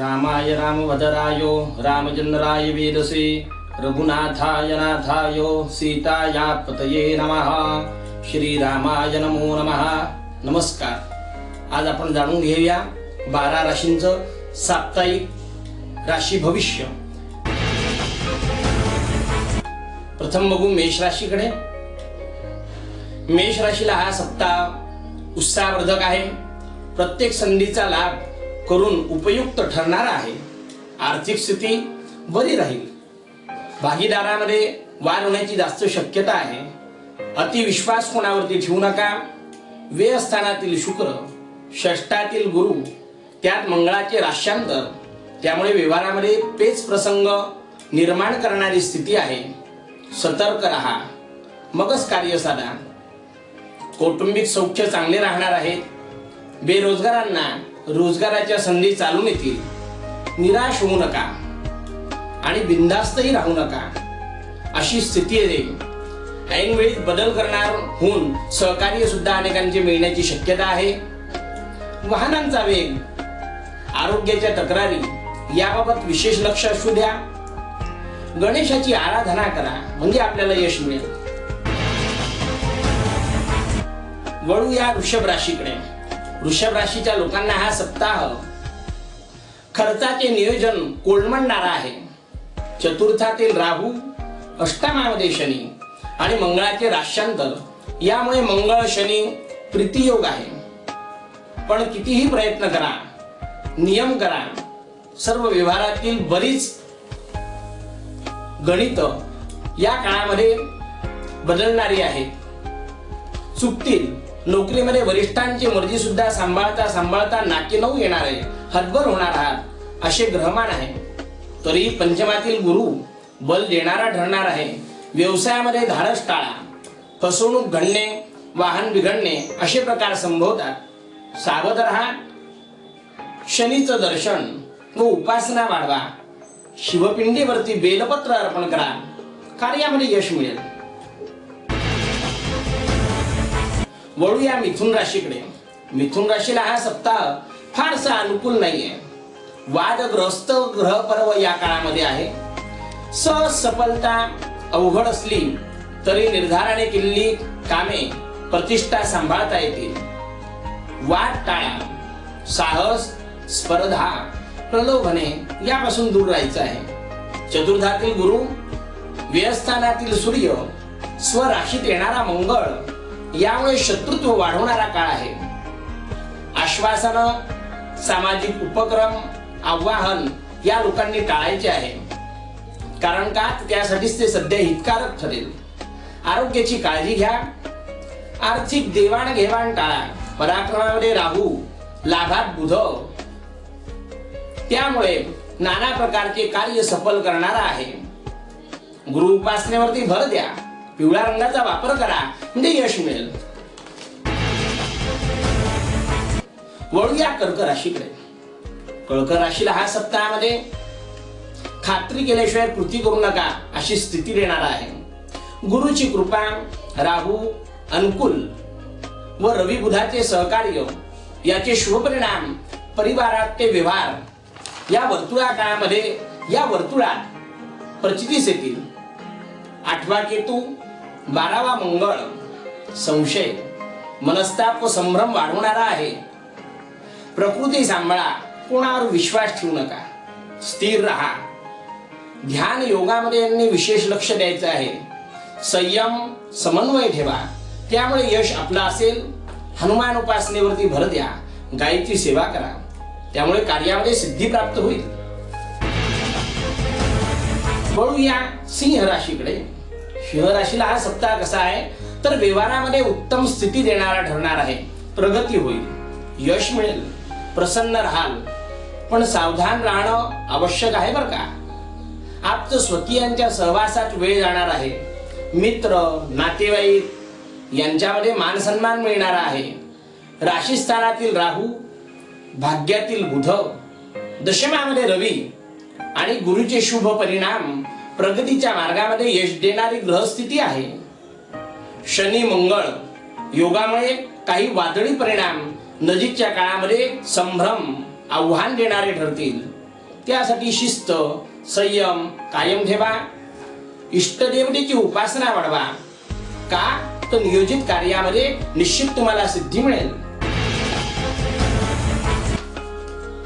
रामाय रामभदरायो रामचंद्राय वेदसे रघुनाथाय नाथाय सीताया पतये नमः। श्रीरामाय नमो नमः। नमस्कार। आज आपण जाणून घेऊया बारा राशींचं साप्ताहिक राशी भविष्य. प्रथम बघू मेष राशीकडे. मेष राशीला हा सप्ताह उत्साहवर्धक आहे. प्रत्येक संधीचा लाभ करून उपयुक्त ठरणार आहे. आर्थिक स्थिती बरी राहील. भागीदारामध्ये वाढ होण्याची जास्त शक्यता आहे. अतिविश्वास कोणावरती ठेवू नका. व्ययस्थानातील शुक्र षष्टातील गुरु त्यात मंगळाचे राश्यांतर. त्यामुळे व्यवहारामध्ये पेच प्रसंग निर्माण करणारी स्थिती आहे. सतर्क राहा. मगच कार्य साधा. कौटुंबिक सौख्य चांगले राहणार आहेत बेरोजगारांना रोजगाराच्या संधी चालून येतील. निराश होऊ नका. आणि बिंदास्तही राहू नका. अशी स्थिती येईल ऐनवेळी बदल करणार होऊन सहकार्य सुद्धा अनेकांचे मिळण्याची शक्यता आहे. वाहनांचा वेग आरोग्याच्या तक्रारी याबाबत विशेष लक्ष असू द्या. गणेशाची आराधना करा म्हणजे आपल्याला यश मिळेल. वळू या वृषभ राशीकडे. वृषभ राशीच्या लोकांना हा सप्ताह खर्चाचे नियोजन कोलमडणारा आहे. चतुर्थातील राहू अष्टमामध्ये शनी आणि मंगळाचे राशांतर यामुळे मंगळ शनी प्रीतियोग आहे. पण कितीही प्रयत्न करा नियम करा सर्व व्यवहारातील बरीच गणित या काळामध्ये बदलणारी आहेत चुकतील नोकरीमध्ये वरिष्ठांची मर्जी सुद्धा सांभाळता सांभाळता नाके नऊ येणार आहे. हतबल होणार आहात. असे ग्रहमान आहे. तरी पंचमातील गुरु बल देणारा ठरणार आहे. व्यवसायामध्ये धाडस टाळा. फसवणूक घडणे वाहन बिघडणे असे प्रकार संभवतात. सावध राहा. शनीचं दर्शन व उपासना वाढवा. शिवपिंडीवरती बेलपत्र अर्पण करा. कार्यामध्ये यश मिळेल. वळूया मिथुन राशीकडे. मिथुन राशीला हा सप्ताह फारसा अनुकूल नाहीये. वादग्रस्त ग्रह पर्व या काळामध्ये आहे. सहज सफलता अवघड असली तरी निर्धाराने केलेली कामे प्रतिष्ठा सांभाळता येतील. वाद टाळा साहस स्पर्धा प्रलोभने यापासून दूर राहायचं आहे. चतुर्थातील गुरु व्यस्थानातील सूर्य स्वराशीत येणारा मंगळ यामुळे शत्रुत्व वाढवणारा काळ आहे. आश्वासन सामाजिक उपक्रम आव्हान या लोकांनी टाळायचे आहे. कारण का? त्यासाठीच ते सध्या हितकारक ठरेल. आरोग्याची काळजी घ्या. आर्थिक देवाणघेवाण टाळा. पराक्रमामध्ये राहू. लाभात बुध. त्यामुळे नाना प्रकारचे कार्य सफल करणारा आहे. गुरु उपासनेवरती भर द्या. पिवळ्या रंगाचा वापर करा. म्हणजे यश मिळेल. वळूया कर्क राशीकडे. कर्क राशीला हा सप्ताहामध्ये खात्री केल्याशिवाय कृती करू नका अशी स्थिती देणार आहे. गुरुची कृपा राहू अनुकूल व रवी बुधाचे सहकार्य याचे शुभपरिणाम परिवारात ते व्यवहार या वर्तुळा काळामध्ये या वर्तुळात प्रचितीस येतील. आठवा केतू बारावा मंगळ संशय. मनस्ताप व संभ्रम वाढवणारा आहे. प्रकृती सांभाळा. कोणावर विश्वास ठेवू नका. स्थिर राहा. ध्यान योगामध्ये यांनी विशेष लक्ष द्यायचं आहे. संयम समन्वय ठेवा. त्यामुळे यश आपलं असेल. हनुमान उपासनेवरती भर द्या. गायीची सेवा करा. त्यामुळे कार्यामध्ये सिद्धी प्राप्त होईल. वळूया सिंह राशीकडे. सिंह राशीला हा सप्ताह कसा आहे? तर व्यवहारामध्ये उत्तम स्थिती देणारा ठरणार आहे. प्रगती होईल. यश मिळेल. प्रसन्न राहाल. पण सावधान राहणं आवश्यक आहे बरं का? आप्त स्वकीयांच्या सहवासात वेळ जाणार आहे. मित्र नातेवाईक यांच्यामध्ये मान सन्मान मिळणार आहे. राशीस्थानातील राहू भाग्यातील बुध दशमामध्ये रवी आणि गुरुचे शुभ परिणाम प्रगतीच्या मार्गामध्ये यश देणारी ग्रहस्थिती आहे. शनी मंगळ योगामुळे काही वादळी परिणाम नजीकच्या काळामध्ये संभ्रम आव्हान देणारे ठरतील. त्यासाठी शिस्त संयम कायम ठेवा. इष्टदेवतेची उपासना वाढवा. का? तर नियोजित कार्यामध्ये निश्चित तुम्हाला सिद्धी मिळेल.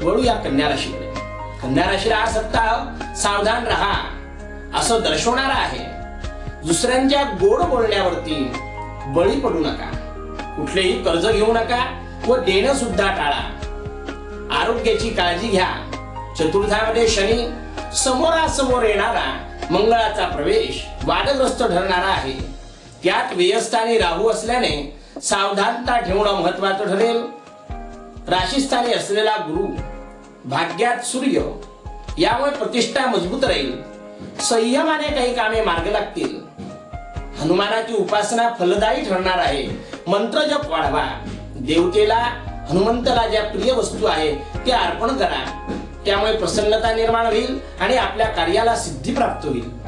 वळूया कन्या राशीकडे. कन्या राशीला हा सप्ताह सावधान राहा. असं दर्शवणारा आहे. दुसऱ्यांच्या गोड बोलण्यावरती बळी पडू नका. कुठलेही कर्ज घेऊ नका व देणं सुद्धा टाळा. आरोग्याची काळजी घ्या. चतुर्थामध्ये शनी समोरासमोर येणारा मंगळाचा प्रवेश वादग्रस्त ठरणारा आहे. त्यात व्ययस्थानी राहू असल्याने सावधानता ठेवणं महत्वाचं ठरेल. राशीस्थानी असलेला गुरु भाग्यात सूर्य यामुळे प्रतिष्ठा मजबूत राहील. संयमाने काही कामे मार्ग लागतील. हनुमानाची उपासना फलदायी ठरणार आहे. मंत्र जप वाढवा. देवतेला हनुमंताला ज्या प्रिय वस्तू आहे त्या अर्पण करा. त्यामुळे प्रसन्नता निर्माण होईल आणि आपल्या कार्याला सिद्धी प्राप्त होईल.